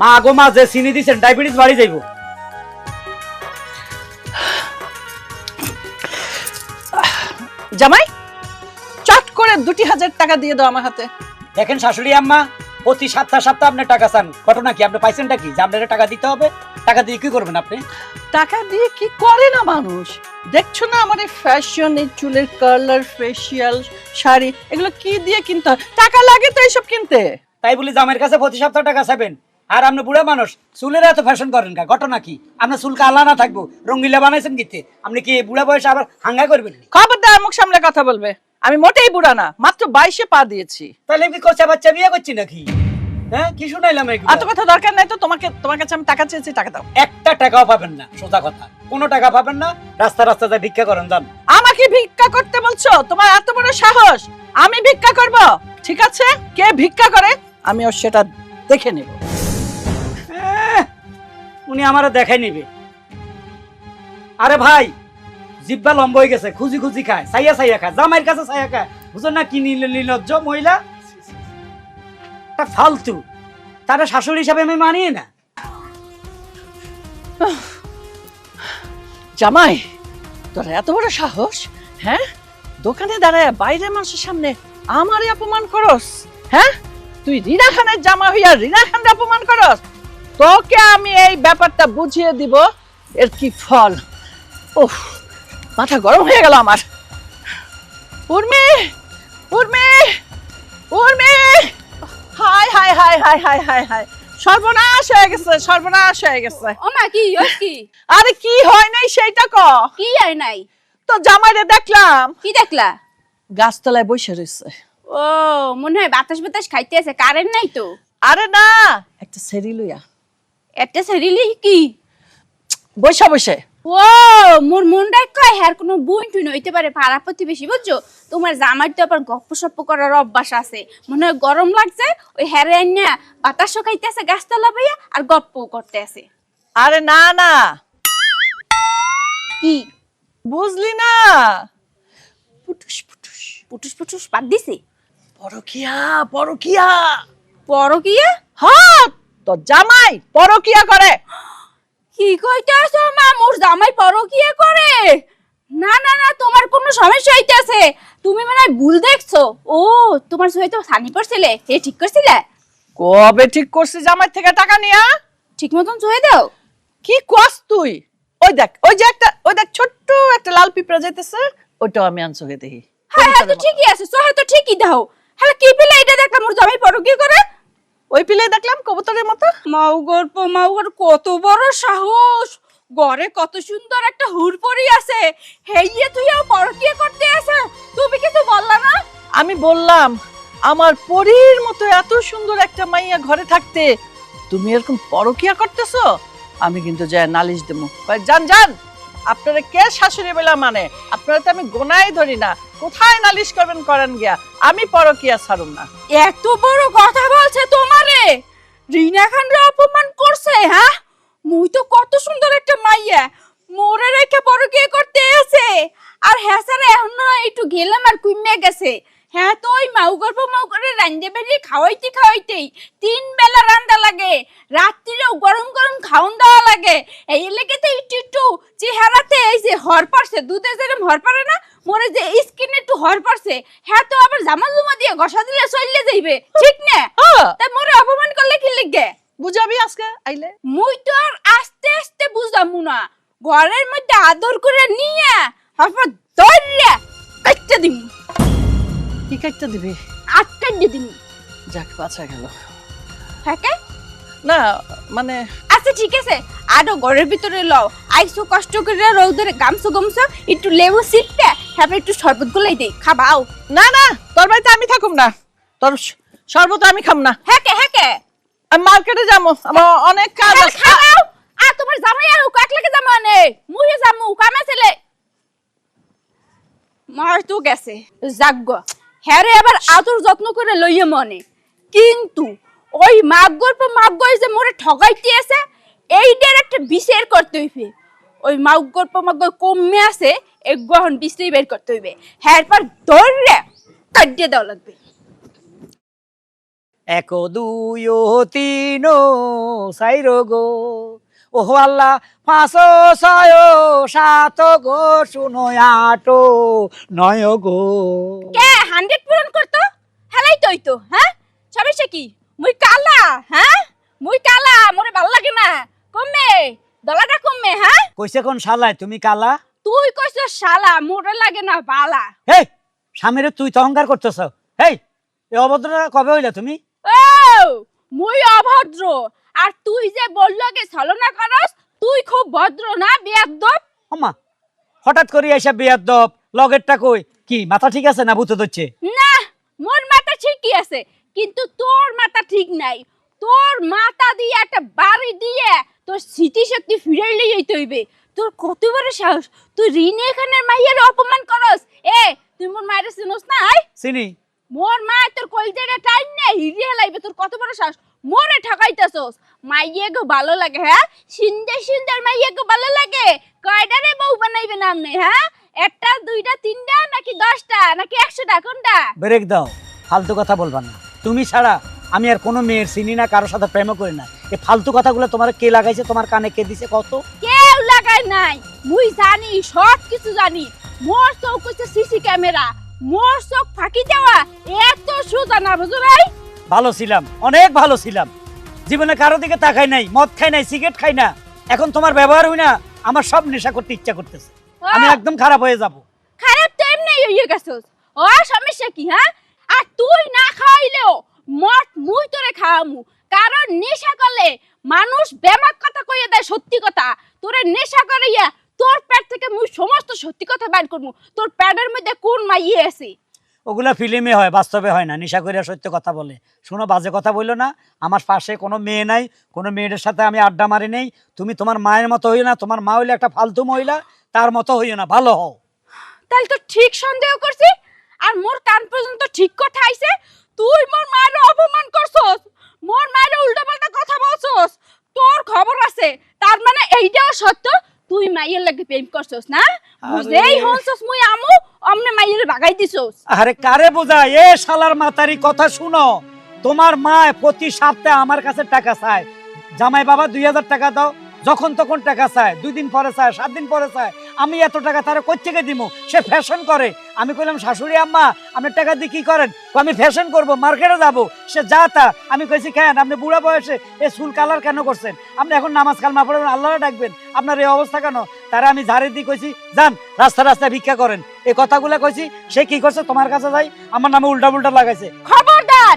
মা গো মা যে চিনি দিছেন ডায়াবেটিস বাড়ি যাইব। জামাই চট করে দুটি হাজার টাকা দিয়ে দাও আমার হাতে। দেখেন শাশুড়ি আম্মা প্রতি সপ্তাহ সপ্তাহ আপনি টাকা চান। ঘটনা কি? আপনি পাইছেনটা কি? যে আপনার টাকা দিতে হবে টাকা দিয়ে কি করবেন আপনি? টাকা দিয়ে কি করে না মানুষ? দেখছ না আমার এই ফ্যাশন এই চুলের কালার ফেসিয়াল শাড়ি এগুলো কি দিয়ে কিনতে হয়? টাকা লাগে তো এইসব কিনতে। তাই বলি জামের কাছে প্রতি সপ্তাহ টাকা চাবেন আর আপনি বুড়া মানুষ চুলের এত ফ্যাশন করেন কা? ঘটনা কি? আপনার চুল কালা না থাকব? রঙ্গিলা বানাইছেন কিতে আপনি কি বুড়া বয়সে আবার হাঙ্গা করবেন? খবরদার মুখ সামলে কথা বলবে। আমি মোটেই বুড়া না মাত্র বাইশে পা দিয়েছি। তাহলে কি কোচা বাচ্চা বিয়ে করছি নাকি? হ্যাঁ কি শুনাইলাম এত কথা দরকার নাই তো তোমাকে তোমার কাছে আমি টাকা চেয়েছি টাকা দাও। একটা টাকাও পাবেন না সোজা কথা। কোনো টাকা পাবেন না রাস্তা রাস্তা যা ভিক্ষা করেন যান আমাকে ভিক্ষা করতে বলছো? তোমার এত বড় সাহস। আমি ভিক্ষা করব ঠিক আছে? কে ভিক্ষা করে আমি সেটা দেখে নেব। উনি আমারও দেখাই নিবে। আরে ভাই, জিব্বা লম্বা হয়ে গেছে, খুঁজি খুঁজি খায় সাইয়া সাইয়া খায়, জামাইয়ের কাছে সাইয়া খায়। বুঝো না কি নিল নির্লজ্জ মহিলা? তা ফালতু। তারা শাশুড়ি হিসাবে আমি মানি না। জামাই, তোর এত বড় সাহস হ্যাঁ? দোকানে দাঁড়ায় বাইরের মানুষের সামনে আমারই অপমান করস হ্যাঁ? তুই রিনা খানের জামা হইয়া রিনা খানের অপমান করস? তোকে আমি এই ব্যাপারটা বুঝিয়ে দিব এর কি ফল? উফ মাথা গরম হয়ে গেল আমার। Urmi Urmi Urmi! Hi hi hi hi hi hi hi. সর্বনাশ হয়ে গেছে সর্বনাশ হয়ে গেছে। ও মা কি কি? আরে কি হয় নাই সেইটা ক? কি আর নাই? তো জামাইরে দেখলাম। কি দেখলা? গাছতলায় বসে রয়েছে ও মনে হয় বাতাস বাতাস খাইতে আছে কারেন্ট নাই তো। আরে না একটা সেরি লইয়া। একটা শরীরে কি? বসে বসে ও মোর মনটা কয় হ্যার কোনো বুন টুন হইতে পারে পাড়া প্রতিবেশী বুঝছ? তোমার জামার তো আবার গপ্প সপ্প করার অভ্যাস আছে। মনে হয় গরম লাগছে ওই হ্যারে আন্যা বাতাসও খাইতে আছে গাছতলা পাইয়া আর গপ্প করতে আছে আরে না না। কি? বুঝলি না। পুটুস পুটুস পুটুস পুটুস বাদ দিছে? পরকিয়া পরকিয়া। পরকিয়া? হ্যাঁ তো জামাই পরকিয়া করে। কি কইতাছো মা? মোর জামাই পরকিয়া করে? না না না তোমার কোনো সমস্যা হইতাছে। তুমি মানে ভুল দেখছ। ও তোমার তো সানি পড়ছিলে এ ঠিক করছিলে? কবে ঠিক করছিস জামাই থেকে টাকা নিয়া? ঠিক মতন চুয়ে দাও। কি কস তুই? ওই দেখ ওই যে একটা ওই দেখ ছোট্ট একটা লাল পিঁপড়া যাইতেছে ওইটাও আমি আনসোকে দেখি। হ্যাঁ হ্যাঁ তো ঠিকই আছে সহে তো ঠিকই দাও। হ্যাঁ কি পিলে এটা দেখলাম মোর জামাই পরকিয়া করে? ওই পিলে দেখলাম কবুতরের মতো। মাউ গল্প মাউ কত বড় সাহস! ঘরে কত সুন্দর একটা হুড়পড়ি আছে। হেইয়ে তুইও পরকিয়া করতে আছে। তুমি কিছু বললা না? আমি বললাম আমার পরীর মতো এত সুন্দর একটা মাইয়া ঘরে থাকতে তুমি এরকম পরকিয়া করতেছো? আমি কিন্তু যায় নালিশ দেবো। যান যান! আপনারা কে শাশুড়ি বেলা মানে? আপনারা তো আমি গোনাই ধরি না। কোথায় নালিশ করবেন করেন গিয়া? আমি পরকিয়া ছাড়ুন না। এত বড় কথা বলছে তোমারে! রিনা খান রে অপমান করছে হ্যাঁ? মুই তো কত সুন্দর একটা মাইয়া। মোরে রেখে বড় কে করতে এসে। আর হ্যাঁ স্যার, এখন একটু গেলাম আর কুইমে গেছে। হ্যাঁ তো ওই মাউ গল্প মাউ করে রান্ধে বেরিয়ে খাওয়াইতে খাওয়াইতেই তিন বেলা রান্দা লাগে। রাত্রিরেও গরম গরম খাওন দেওয়া লাগে। এই লেগে তো একটু একটু চেহারাতে এই যে হর পারছে দুধে যেরকম হর পারে না মোরে যে স্কিনে একটু হর পারছে হ্যাঁ তো আবার জামা জুমা দিয়ে ঘষা দিলে চললে যাইবে ঠিক না? তাই মোরে অপমান করলে কি লিখবে বুঝাবি আজকে আইলে? মুই তো আর আস্তে আস্তে বুঝামু না। ঘরের মধ্যে আদর করে নিয়ে তারপর ধরে কাটতে দিম। কি কাটতে দিবি? আটটা দিয়ে দিম যাক বাঁচা গেল। হ্যাঁ না মানে আচ্ছা ঠিক আছে। আরও ঘরের ভিতরে লও। আইসো কষ্ট করে রৌদরে গামছো গামছো একটু লেবু সিটটা তারপর একটু শরবত গুলাই দেই খাবাও না না তোর বাড়িতে আমি থাকুম না। তোর শরবত আমি খাম না। হ্যাঁ কে হ্যাঁ কে মার্কেটে যাব আমার অনেক কাজ হ্যাঁ, আছে। খাবাও আর তোমার জামাই আর কাক লাগে জামা নে মুই জামু কামে ছেলে। মার তো গেছে। যাগ্য হ্যাঁ রে আবার আদর যত্ন করে লইয়ে মনে। কিন্তু ওই মাগ গল্প মাগ গই যে মোরে ঠগাইতে আছে এইটার একটা বিচার করতে হইবে। ওই মাগ গল্প মাগ গই কমে আছে এক গহন বিশ্রী বের করতে হইবে। হ্যাঁ পর ধরে কাটিয়ে দেওয়া লাগবে। এক দুই ও তিন সাইর গো। ওহ আল্লাহ পাঁচ ছয় সাত গো শুনো আট নয় গো। কে হান্ড্রেড পূরণ করতো? হেলাই তো হ্যাঁ? সমস্যা কি? মুই কালা হ্যাঁ? মুই কালা মোরে ভালো লাগে না। কমে দলাটা কমে হ্যাঁ? কইছে কোন শালায় তুমি কালা? তুই কইছ শালা মোরে লাগে না বালা। হেই স্বামীরে তুই তো অহংকার করতেছ। হেই এ অভদ্রটা কবে হইলা তুমি? ও মুই অভদ্র। আর তুই যে বললকে ছলনা করস তুই খুব ভদ্র না বেয়াদব অমা হঠাৎ করে এসে বিয়ার দপ লগেরটা কই? কি মাথা ঠিক আছে না ভূতে ধরছে? না মোর মাথা ঠিকই আছে কিন্তু তোর মাথা ঠিক নাই। তোর মাথা দিয়ে একটা বাড়ি দিয়ে তোর স্মৃতি শক্তি ফিরে লইতে হইবে। তোর কত বড় সাহস তুই রিনে খানের মাইয়ের অপমান করস? এ তুই মোর মায়ের চিনস না আই চিনি। মোর মা তোর কলজাটা টাইম নে হিরিয়ে লাইবে তোর কত বড় সাহস? মোরে ঠকাইতাছস। মাইয়ে গো ভালো লাগে হ্যাঁ? সুন্দর সুন্দর মাইয়ে গো ভালো লাগে? কয়টারে বউ বানাইবে নামনে হ্যাঁ? একটা দুইটা তিনটা নাকি দশটা নাকি একশোটা? কোনটা? ব্রেক দাও ফালতু কথা বলবা না। তুমি ছাড়া আমি আর কোনো মেয়ের চিনি না কারোর সাথে প্রেমও করি না। এই ফালতু কথাগুলো তোমার কে লাগাইছে তোমার কানে কে দিছে কত কেউ লাগায় নাই। মুই জানি সব কিছু জানি। মোর চোখ হচ্ছে সিসি ক্যামেরা। মোর চোখ ফাঁকি দেওয়া এত সোজা না বুঝো ভাই? ভালো ছিলাম অনেক ভালো ছিলাম। জীবনে কারও দিকে তাকাই নাই মদ খাই নাই সিগারেট খাই না। এখন তোমার ব্যবহার হই না আমার সব নেশা করতে ইচ্ছা করতেছে। আমি একদম খারাপ হয়ে যাব। খারাপ তো এমনি হয়ে গেছস। ও সমস্যা কি হ্যাঁ? আর তুই না খাওয়াইলেও মদ মুই তোরে খাওয়ামু। কারণ নেশা করলে মানুষ বেমাক কথা কইয়া দেয় সত্যি কথা। তোরে নেশা করাইয়া তোর পেট থেকে মুই সমস্ত সত্যি কথা বাইর করমু। তোর পেটের মধ্যে কোন মাইয়ে আছে? ওগুলা ফিল্মে হয়, বাস্তবে হয় না। নেশা করিয়া সত্য কথা বলে। শোনো, বাজে কথা বলল না। আমার পাশে কোনো মেয়ে নাই, কোনো মেয়েদের সাথে আমি আড্ডা মারি নেই। তুমি তোমার মায়ের মতো হইও না, তোমার মা হইলে একটা ফালতু মহিলা, তার মতো হইও না, ভালো হও। তাহলে তো ঠিক সন্দেহ করছি। আর মোর কান পর্যন্ত ঠিক কথা আইছে। তুই মোর মায়ের অপমান করছস। মোর মায়ের উল্টাপাল্টা কথা বলছস। তোর খবর আছে। তার মানে এইটাও সত্য তুই মাইয়ের লাগে প্রেম করছস না? বুঝেই হনছস মুই আমু অমনে মাইয়ের ভাগাই দিছস। আরে কারে বোঝা এ শালার মাতারি কথা শুনো। তোমার মা প্রতি সপ্তাহে আমার কাছে টাকা চায়। জামাই বাবা দুই হাজার টাকা দাও যখন তখন টাকা চায়। দুই দিন পরে চায় সাত দিন পরে চায়। আমি এত টাকা তারা থেকে দিব সে ফ্যাশন করে। আমি কইলাম, শাশুড়ি আম্মা, আপনি টাকা দিয়ে কি করেন? আমি ফ্যাশন করব মার্কেটে যাব। সে যা তা। আমি কইছি, কেন? আপনি বুড়া বয়সে এ চুল কালার কেন করছেন? আপনি এখন নামাজ কালমা পড়বেন আল্লাহরে ডাকবেন। আপনার এই অবস্থা কেন? তারা আমি ঝাড়ে দিয়ে কইছি, যান রাস্তা রাস্তায় ভিক্ষা করেন। এই কথাগুলো কইছি, সে কি করছে? তোমার কাছে যাই। আমার নামে উল্টা উল্টা লাগাইছে। খবরদার!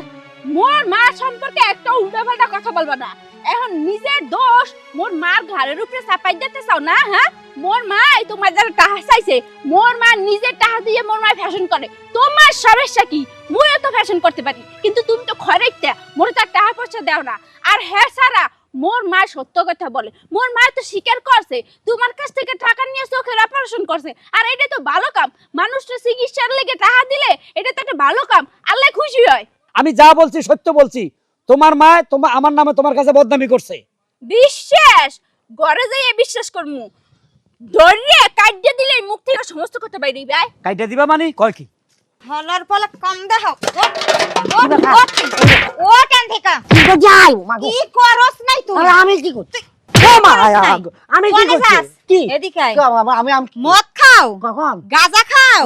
মোর মা সম্পর্কে একটা উল্টাপাল্টা কথা বলবা না। এখন নিজের দোষ, মোর মার ঘাড়ের উপরে চাপাই দিতে চাও না হ্যাঁ? মোর মাই তোমার যারা টাহা চাইছে। মোর মা নিজের টাহা দিয়ে মোর মা ফ্যাশন করে। তোমার সমস্যা কি? মুইও তো ফ্যাশন করতে পারি। কিন্তু তুমি তো খরেকটা মোর তো আর টাকা পয়সা দাও না। আর হ্যাঁ সারা, মোর মা সত্য কথা বলে। মোর মা তো স্বীকার করছে, তোমার কাছ থেকে টাকা নিয়ে চোখের অপারেশন করছে। আর এটা তো ভালো কাম। মানুষটা চিকিৎসার লেগে টাকা দিলে, এটা তো একটা ভালো কাম। আল্লাহ খুশি হয়। আমি যা বলছি সত্য বলছি। তোমার মা তোমার আমার নামে তোমার কাছে বদনামি করছে। বিশ্বাস? ঘরে যাইয়ে বিশ্বাস করমু। ধরিয়ে কাটিয়ে দিলে মুখ থেকে সমস্ত কথা বাইরে ভাই কাইটা দিবা মানে? কয় কি? হলার ফলে কম দেহ ও কেন থেকে যাই মাগো কি করস নাই তুই? আমি কি করছি? ও মা আমি কি করছি? কি? এদিকে। আমি আমি মদ খাও গাঁজা খাও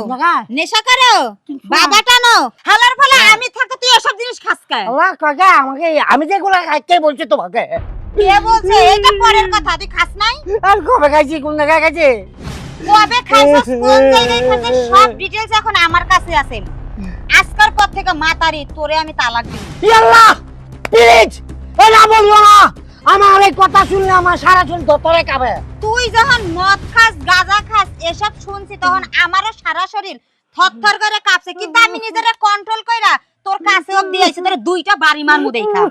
নেশা করো বাবা টানো হালার ফলে আমি থাকতে তুই এসব জিনিস খাস আমাকে আমি যেগুলো খাইতে বলছি তোমাকে? কে বলছে? এটা পরের কথা তুই খাস নাই? আর কবে খাইছি কোন জায়গায় খাইছি? কবে খাইছস কোন জায়গায় খাইছস সব ডিটেইলস এখন আমার কাছে আছে। আজকার পর থেকে মাতারি তোরে আমি তালাক দিব। আল্লাহ প্লিজ বলব না। আমার এই কথা শুনলে আমার সারা চুল ধরে কাবে তুই যখন মদ খাস গাঁজা খাস এসব শুনছি তখন আমারও সারা শরীর থরথর করে কাঁপছে। কিন্তু আমি নিজেরে কন্ট্রোল কইরা তোর কাছে অব্দি আইছে তোর দুইটা বাড়ি মারমু দেখা।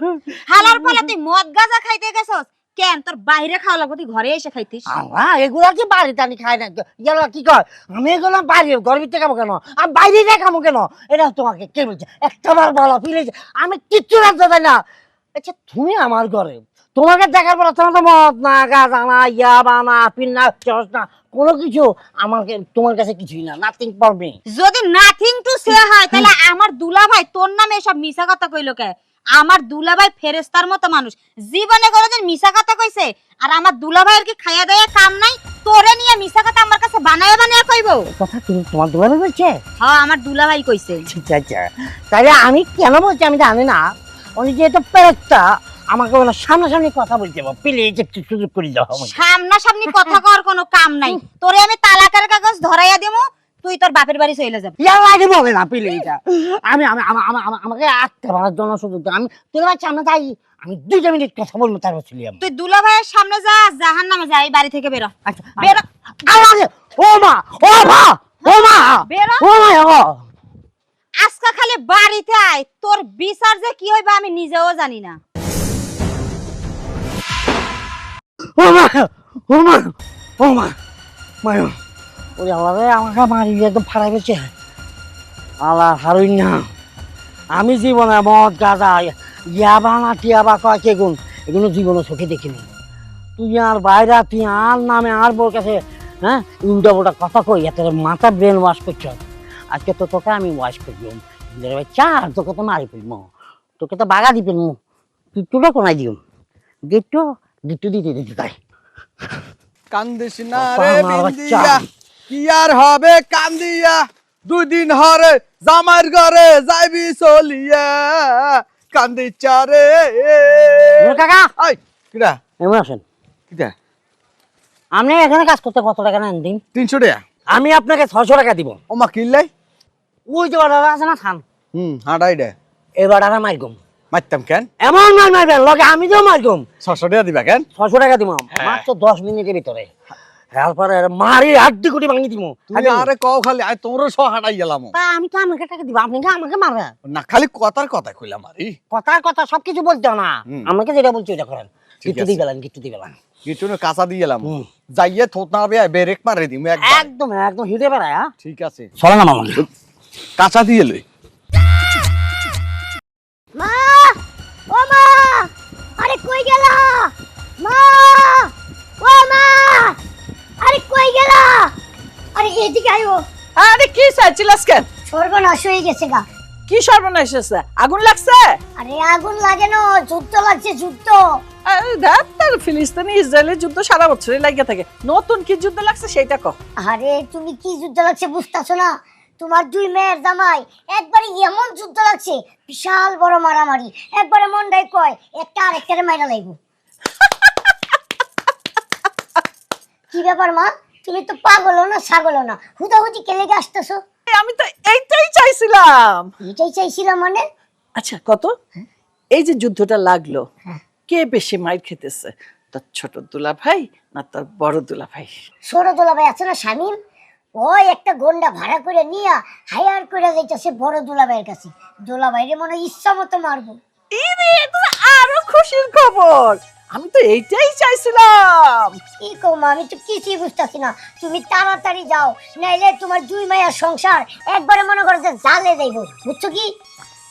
হালার ফলে তুই মদ গাঁজা খাইতে গেছস? কেন তোর বাইরে খাওয়া লাগবে তুই ঘরে এসে খাইতিস? আল্লাহ এগুলা কি বাড়িতে আমি খাই না? গেল কি কয়? আমি এগুলো বাড়ি ঘরের ভিতরে খাব কেন? আমি বাইরে খাব কেন? এটা তোমাকে কে বলছে? একটা বার বলো প্লিজ আমি কিচ্ছু রাখতে চাই না। আচ্ছা তুমি আমার ঘরে তোমাকে দেখার পর তোমার তো মদ না গাঁজা না ইয়াবা না পিন না চস না কোনো কিছু আমাকে তোমার কাছে কিছুই না নাথিং ফর মি যদি নাথিং টু সে হয় তাহলে আমার দুলা ভাই তোর নামে এসব মিছা কথা কইলো কে? আমার দুলাভাই ফেরেস্তার মতো মানুষ। জীবনে কোনোদিন মিশা কথা কইছে? আর আমার দুলা দুলাভাইয়ের কি খাইয়া দেয়া কাম নাই? তোরে নিয়ে মিশা কথা আমার কাছে বানায় বানায় কইবো? কথা তুমি তোমার দোকানে বলছে হ্যাঁ আমার দুলাভাই কইছে। আচ্ছা আচ্ছা তাহলে আমি কেন বলছি আমি জানি না? উনি যেহেতু পেরেকটা আমাকে বলে সামনাসামনি কথা বলতে হবে প্লিজ একটু সুযোগ করে দাও আমাকে। সামনাসামনি কথা কর কোনো কাম নাই। তোরে আমি তালাকের কাগজ ধরাইয়া দেবো তুই তোর বাপের বাড়ি চলে যাবি। ইয়ার আগে বলে না প্লিজ আমি আমি আমা- আমা- আমা- আমাকে আটতে পারার জন্য সুযোগ আমি তোর বাচ্চা সামনে যাই আমি দুইটা মিনিট কথা বলব তারপর চলে যাব। তুই দুলাভাইয়ের সামনে যা জাহান নামে যা এই বাড়ি থেকে বেরো। আচ্ছা বেরো। আমাকে ও মা ও মা ও মা। বেরো। ও মা ও আজকা খালি বাড়িতে আয় তোর বিচার যে কি হইবে আমি নিজেও জানি না। মা মা মা আমাকে মারি একদম আমি জীবনে মদ, গাঁজা ইয়াবা না টিয়াবা কয় কে গুণ, এগুলো জীবনে চোখে দেখিনি। তুই আর বাইরা, তুই আর নামে আর বোর কাছে হ্যাঁ উল্টা পোল্টা কথা কই, এত মাথা ব্রেন ওয়াশ করছ? আজকে তো তোকে আমি ওয়াশ করলাম চার, তোকে তো মারি ফেলব। তোকে তো বাগা দি ফেলব। তুই তুলো কোনায় দিও গেটটো গেটটো দিতে দিতে তাই কান্দিস না রে বিন্দিয়া। কি আর হবে কান্দিয়া? দুই দিন হরে জামাইর ঘরে যাইবি চলিয়া। কান্দিচ্ছা রে। নূর কাকা! আই কিরা এমন আসেন আপনি এখানে কাজ করতে কত টাকা নেন দিন? তিনশো টাকা। আমি আপনাকে ছয়শো টাকা দিব। ও মা কিনলাই ওই যে আছে না থান হুম হাঁটাই দে। এবার আর মারগম মারতাম কেন? এমন নয় মারবেন? লগে আমি তো মারগম। ছশো টাকা দিবা কেন? ছয়শো টাকা দিব মাত্র দশ মিনিটের ভিতরে। তারপরে মারি আড্ডি কোটি ভাঙি দিব তুমি আরে কও খালি আই তোরও সহ হাঁটাই গেলাম। তা আমি তো আমাকে টাকা দিব আপনি আমাকে না খালি কথার কথা কইলাম কথার কথা সবকিছু বলতে না। আমাকে যেটা বলছি ওটা করেন। আছে। দিয়ে গিট্টু দিয়ে কিছু না কাঁচা দিয়ে গেলাম। যাইয়ে থোত না হবে ব্রেক মারে দিম একদম একদম একদম হিটে বেড়ায় হ্যাঁ? ঠিক আছে। চলে না মামা কাঁচা দিয়ে লই। মা ও মা! আরে কই গেল? মা! ও মা! আরে কই গেল? আরে এদিকে আয়ো। আরে কি চাইছিলাস কেন সর্বনাশ হয়ে গেছে গা। কি সর্বনাশ হয়েছে? আগুন লাগছে? আরে আগুন লাগে না যুদ্ধ লাগছে যুদ্ধ। আরে দেখ তার ফিলিস্তিনি ইসরায়েলের যুদ্ধ সারা বছরই লাগিয়ে থাকে। নতুন কি যুদ্ধ লাগছে সেটা কহ আরে তুমি কি যুদ্ধ লাগছে বুঝতেছো না? তোমার দুই মেয়ের জামাই একবারে এমন যুদ্ধ লাগছে বিশাল বড় মারামারি। একবারে মন্ডাই কয় একটা আর একটারে মাইরা লাগবো কি ব্যাপার মা? তুমি তো পাগল না ছাগল না। হুদাহুদি কেলে গে আসতেছো? আমি তো এইটাই চাইছিলাম। এটাই চাইছিলাম মানে? আচ্ছা কত? এই যে যুদ্ধটা লাগল কে বেশি মাইর খেতেছে? তোর ছোট দুলা ভাই না তোর বড় দুলা ভাই ছোট দুলা ভাই আছে না শামিম? ওই একটা গন্ডা ভাড়া করে নিয়া হায়ার করে যাইতেছে বড় দোলাভাইয়ের কাছে। দোলাভাইরে মনে ইচ্ছা মতো মারবো। ইরে তো আরও খুশির খবর। আমি তো এইটাই চাইছিলাম। কি কম আমি তো কিছুই বুঝতেছি না। তুমি তাড়াতাড়ি যাও নাইলে তোমার দুই মায়ের সংসার একবারে মনে করো যে জালে যাইব। বুঝছ কি?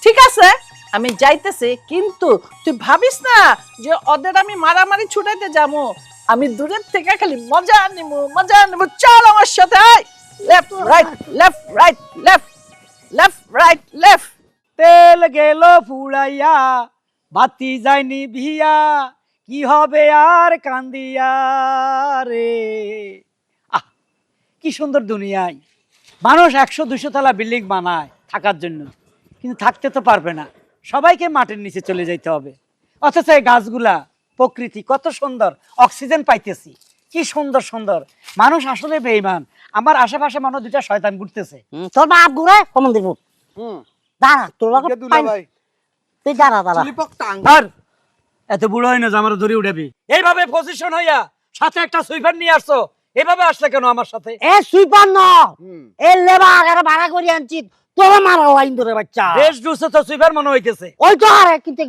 ঠিক আছে আমি যাইতেছি কিন্তু তুই ভাবিস না যে ওদের আমি মারামারি ছুটাইতে যাব? আমি দূরের থেকে খালি মজা নিব মজা নিব চল আমার সাথে left right left right left left right left তেল গেল ফুড়াইয়া বাতি যায়নি ভিয়া। কি হবে আর কান্দিয়া রে? আহ, কি সুন্দর দুনিয়ায়। মানুষ একশো, দুশো তলা বিল্ডিং বানায় থাকার জন্য, কিন্তু থাকতে তো পারবে না। সবাইকে মাটির নিচে চলে যাইতে হবে। অথচ এই গাছগুলা প্রকৃতি কত সুন্দর অক্সিজেন পাইতেছি। কি সুন্দর সুন্দর। মানুষ আসলে বেইমান আমার আশেপাশে মানুষ দুটা শয়তান ঘুরতেছে। তোর বাপ ঘুরে কমন দিব হুম। দাঁড়া তোর ভাই? তুই দাঁড়া দাঁড়া। ধর। এত বুড়ো হয় না যে আমার ধরে উঠাবি? এইভাবে পজিশন হইয়া সাথে একটা সুইপার নিয়ে আসছো এভাবে আসলে কেন আমার সাথে? এ সুইপার ন। এ লেবা আগারে ভাড়া করে আনছি তোর মারা লাইন ধরে বাচ্চা। বেশ ডুসে তো সুইপার মনে হইতেছে। ওই তো আরে কিন্তু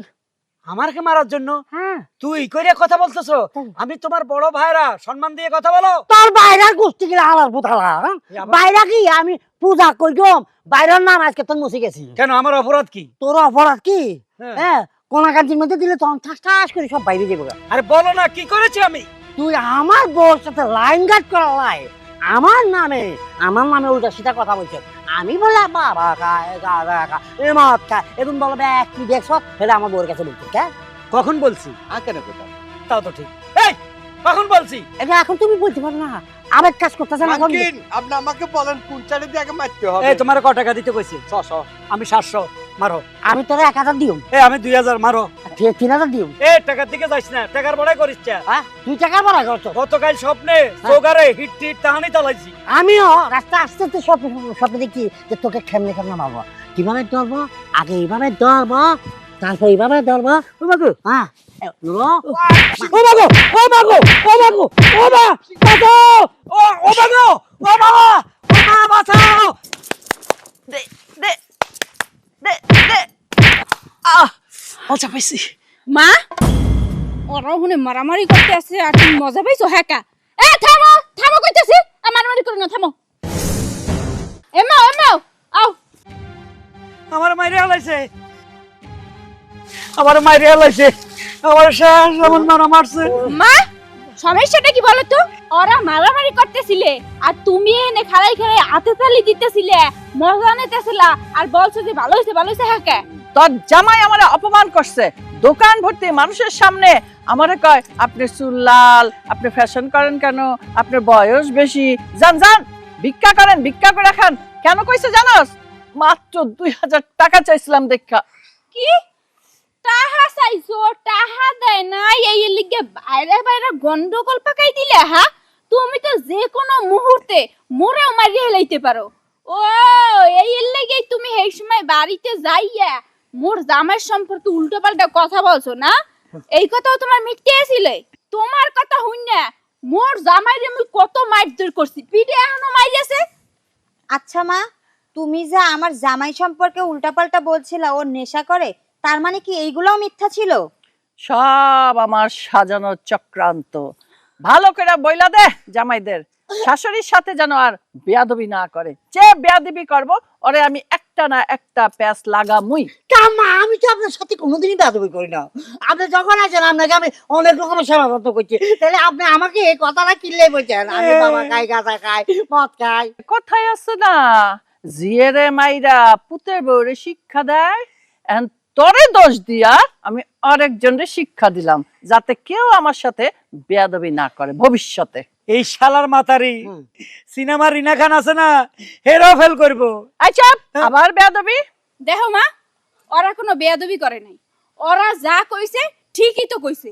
আমারকে মারার জন্য? হ্যাঁ। তুই কইরে কথা বলতেছো? আমি তোমার বড় ভাইরা সম্মান দিয়ে কথা বলো। তোর বাইরের গোষ্ঠী গেলে আলার পুতালা হ্যাঁ? বাইরা কি? আমি পূজা করিম বাইরের নাম আজকে তোর মুছে গেছি। কেন আমার অপরাধ কি? তোর অপরাধ কি? হ্যাঁ। হ্যাঁ কোনাকান্তির মধ্যে দিলে তখন ঠাস ঠাস করে সব বাইরে যাব আরে বলো না কি করেছি আমি? তুই আমার বউর সাথে লাইন গার্ড করা লাই। আমার নামে আমার নামে উল্টা সিধা কথা বলছে আমি বললাম বাবা মদ খায় এরকম বলবে এক কি দেখছ? সেটা আমার বউর কাছে বলতে কে? কখন বলছি? আর কেন কথা তাও তো ঠিক। এই কখন বলছি? এটা এখন তুমি বলতে পারো না। আবেগ কাজ করতেছে না এখন আপনি আমাকে বলেন কোন চালে দিয়ে আগে মারতে হবে? এই তোমার ক টাকা দিতে কইছি? ছশো। আমি সাতশো মারো। আমি তোরা এক হাজার দিও এ আমি দুই হাজার মারো তিন হাজার দিও। এ টাকার দিকে যাইস না টাকার বড়াই করিস চা। হ্যাঁ? তুই টাকা বড় করছ? গতকাল স্বপ্নে সোগারে হিট টিট তাহানি চালাইছি আমিও রাস্তা আস্তে আস্তে স্বপ্ন স্বপ্ন দেখি যে তোকে খেমনে খেমনে মারবো। কীভাবে ধরবো? আগে এইভাবে ধরবো তারপর এইভাবে ধরবো। ও মাগো হ্যাঁ। ও মাগো ও মাগো ও মাগো ও মা বাঁচাও ও ও মাগো ও মা ও মা বাঁচাও দে দে দে দে আহ মজা পাইছি। মা? ওরা ওখানে মারামারি করতে আসছে আর তুমি মজা পাইছো হ্যাঁ এ থামো থামো কইতেছি। আর মারামারি করো না থামো এমাও এমাও আও। আমার মাইরে হালাইছে। আমার মাইরে হালাইছে। আমার এমন মারা মারছে। মা সমস্যাটা কি বলো তো ওরা মারামারি করতেছিলে আর তুমি এনে খাড়াই খাড়াই হাতে তালি দিতেছিলে মজা নিতেছিলা আর বলছো যে ভালো হয়েছে ভালো হয়েছে হ্যাঁ? জামাই আমারে অপমান করছে। দোকান ভর্তি মানুষের সামনে আমারে কয়, আপনি চুল লাল, আপনি ফ্যাশন করেন কেন? আপনার বয়স বেশি। যান যান, ভিক্ষা করেন, ভিক্ষা করে খান। কেন কইছে মাত্র দুই হাজার টাকা চাইছিলাম দেখা। কি? টাহা চাইছো? টাহা দেয় না এই লিগে বাইরে বাইরে গন্ডগোল পাকাই দিলে হ্যাঁ তুমি তো যে কোনো মুহূর্তে মোরেও মারিয়ে হেলাইতে পারো। ও, এই লিগে তুমি এই সময় বাড়িতে যাইয়া মোর জামাই সম্পর্কে উল্টো পাল্টা কথা বলছো না? এই কথাও তোমার মিটতে আসিলে তোমার কথা হইন না। মোর জামাইরে আমি কত মারধর করছি। পিঠে এখনও মাইরেছে? আচ্ছা মা তুমি যে আমার জামাই সম্পর্কে উল্টাপাল্টা বলছিলা ও নেশা করে তার মানে কি এইগুলোও মিথ্যা ছিল? সব আমার সাজানো চক্রান্ত। ভালো করে বইলা দে জামাইদের। শাশুড়ির সাথে যেন আর বেয়াদবি না করে। যে বেয়াদবি করব ওরে আমি একটা না একটা প্যাচ লাগামুই। কামা আমি তো আপনার সাথে কোনোদিনই বেদবি করি না। আপনি যখন আছেন আপনাকে আমি অনেক রকমের সমাগত করছি। তাহলে আপনি আমাকে এই কথাটা কিনলে বলছেন আমি বাবা খাই গাঁজা খাই মদ খাই। কোথায় আছে না? জিয়েরে মাইরা পুতে বউরে শিক্ষা দেয় তোরে দোষ দিয়া আমি আরেকজনরে শিক্ষা দিলাম যাতে কেউ আমার সাথে বেয়াদবি না করে ভবিষ্যতে। এই শালার মাতারি হুম। সিনেমার রিনা খান আছে না হেরো ফেল করব। আচ্ছা আবার বেয়াদবি? দেখো মা ওরা কোনো বেয়াদবি করে নাই। ওরা যা কইছে ঠিকই তো কইছে।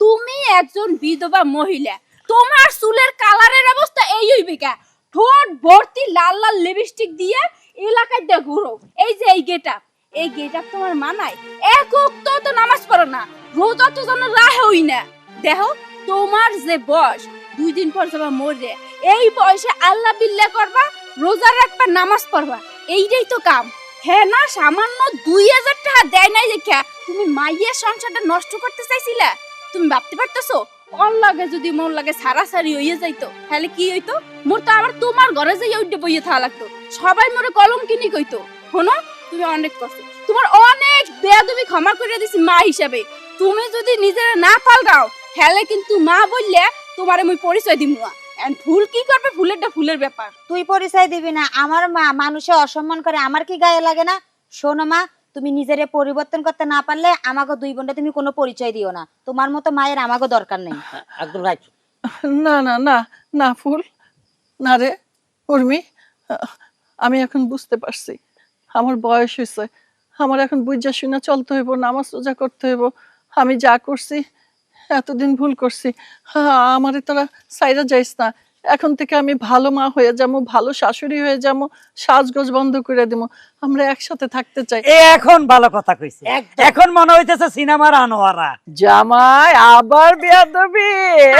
তুমি একজন বিধবা মহিলা তোমার চুলের কালারের অবস্থা এই হইবে কা? ঠোঁট ভর্তি লাল লাল লিপস্টিক দিয়ে এলাকায় দেখো এই যে এই গেটআপ এই গেটআপ তোমার মানায়। এক উক্ত তো নামাজ পড়ো না। রোজা তো যেন রাহে হই না। দেখো, তোমার যে বয়স, দুই দিন পর যাবা মরে এই বয়সে আল্লাহ বিল্লাহ করবা, রোজা রাখবা, নামাজ পড়বা। এইটাই তো কাম। হ্যাঁ না, সামান্য দুই হাজার টাকা দেয় নাই দেখা তুমি মাইয়ের সংসারটা নষ্ট করতে চাইছিলে? তুমি ভাবতে পারতেছো? ওর লাগে যদি মোর লাগে সারাসারি হইয়ে যাইতো, তাহলে কি হইতো? মোর তো আবার তোমার ঘরে যাই উঠে বইয়ে থাকা লাগতো। সবাই মোরে কলম কিনি কইতো। শোনো, তুমি অনেক কষ্ট। তোমার অনেক বেয়াদবি ক্ষমা করে দিছি মা হিসাবে। তুমি যদি নিজের না পাল্টাও তাহলে কিন্তু মা বললে তোমারে মুই পরিচয় দিমু না। ফুল কি করবে? ফুলেরটা ফুলের ব্যাপার। তুই পরিচয় দিবি না। আমার মা মানুষে অসম্মান করে আমার কি গায়ে লাগে না? শোনো মা তুমি নিজেরে পরিবর্তন করতে না পারলে আমাকে দুই বোনটা তুমি কোনো পরিচয় দিও না। তোমার মতো মায়ের আমাকে দরকার নেই। একদম রাইট। না না না না ফুল। না রে উর্মি আমি এখন বুঝতে পারছি। আমার বয়স হয়েছে আমার এখন বুঝা শুনা চলতে হইব নামাজ রোজা করতে হইব। আমি যা করছি এতদিন ভুল করছি। হ্যাঁ আমারে তোরা সাইরা যাইস না। এখন থেকে আমি ভালো মা হয়ে যাব ভালো শাশুড়ি হয়ে যাব সাজগোজ বন্ধ করে দিব। আমরা একসাথে থাকতে চাই। এখন ভালো কথা কইছে। এখন মনে হইতেছে সিনেমার আনোয়ারা। জামাই আবার বিয়া দেবে